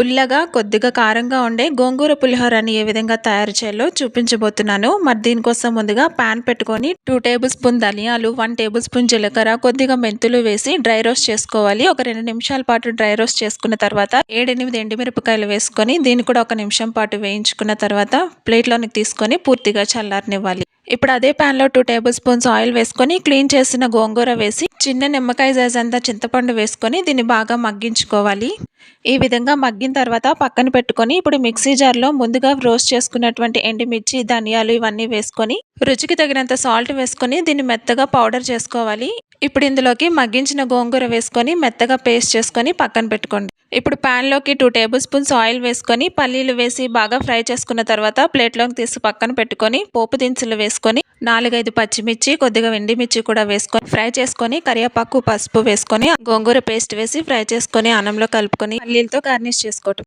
పుల్లగా కొద్దిగా కారంగా ఉండే గోంగూర పులిహోరని ఏ విధంగా తయారు చేయాలో చూపించబోతున్నాను. మరి దీనికోసం ముందుగా పాన్ పెట్టుకొని టూ టేబుల్ స్పూన్ ధనియాలు వన్ టేబుల్ స్పూన్ జీలకర్ర కొద్దిగా మెంతులు వేసి డ్రై రోస్ట్ చేసుకోవాలి. ఒక రెండు నిమిషాల పాటు డ్రై రోస్ట్ చేసుకున్న తర్వాత ఏడెనిమిది ఎండుమిరపకాయలు వేసుకొని దీన్ని కూడా ఒక నిమిషం పాటు వేయించుకున్న తర్వాత ప్లేట్లోనికి తీసుకొని పూర్తిగా చల్లారనివ్వాలి. ఇప్పుడు అదే ప్యాన్లో టూ టేబుల్ స్పూన్స్ ఆయిల్ వేసుకొని క్లీన్ చేసిన గోంగూర వేసి చిన్న నిమ్మకాయ సైజ్ అంతా చింతపండు వేసుకొని దీన్ని బాగా మగ్గించుకోవాలి. ఈ విధంగా మగ్గిన తర్వాత పక్కన పెట్టుకొని ఇప్పుడు మిక్సీ జార్లో ముందుగా రోస్ట్ చేసుకున్నటువంటి ఎండుమిర్చి ధనియాలు ఇవన్నీ వేసుకొని రుచికి తగినంత సాల్ట్ వేసుకొని దీన్ని మెత్తగా పౌడర్ చేసుకోవాలి. ఇప్పుడు ఇందులోకి మగ్గించిన గోంగూర వేసుకొని మెత్తగా పేస్ట్ చేసుకొని పక్కన పెట్టుకోండి. ఇప్పుడు ప్యాన్లోకి టూ టేబుల్ స్పూన్స్ ఆయిల్ వేసుకొని పల్లీలు వేసి బాగా ఫ్రై చేసుకున్న తర్వాత ప్లేట్లోకి తీసి పక్కన పెట్టుకొని పోపు దినుసులు వేసుకొని నాలుగైదు పచ్చిమిర్చి కొద్దిగా ఎండిమిర్చి కూడా వేసుకొని ఫ్రై చేసుకొని కరివేపాకు పసుపు వేసుకొని గోంగూర పేస్ట్ వేసి ఫ్రై చేసుకొని అన్నంలో కలుపుకొని పల్లీలతో గార్నిష్ చేసుకోవటం.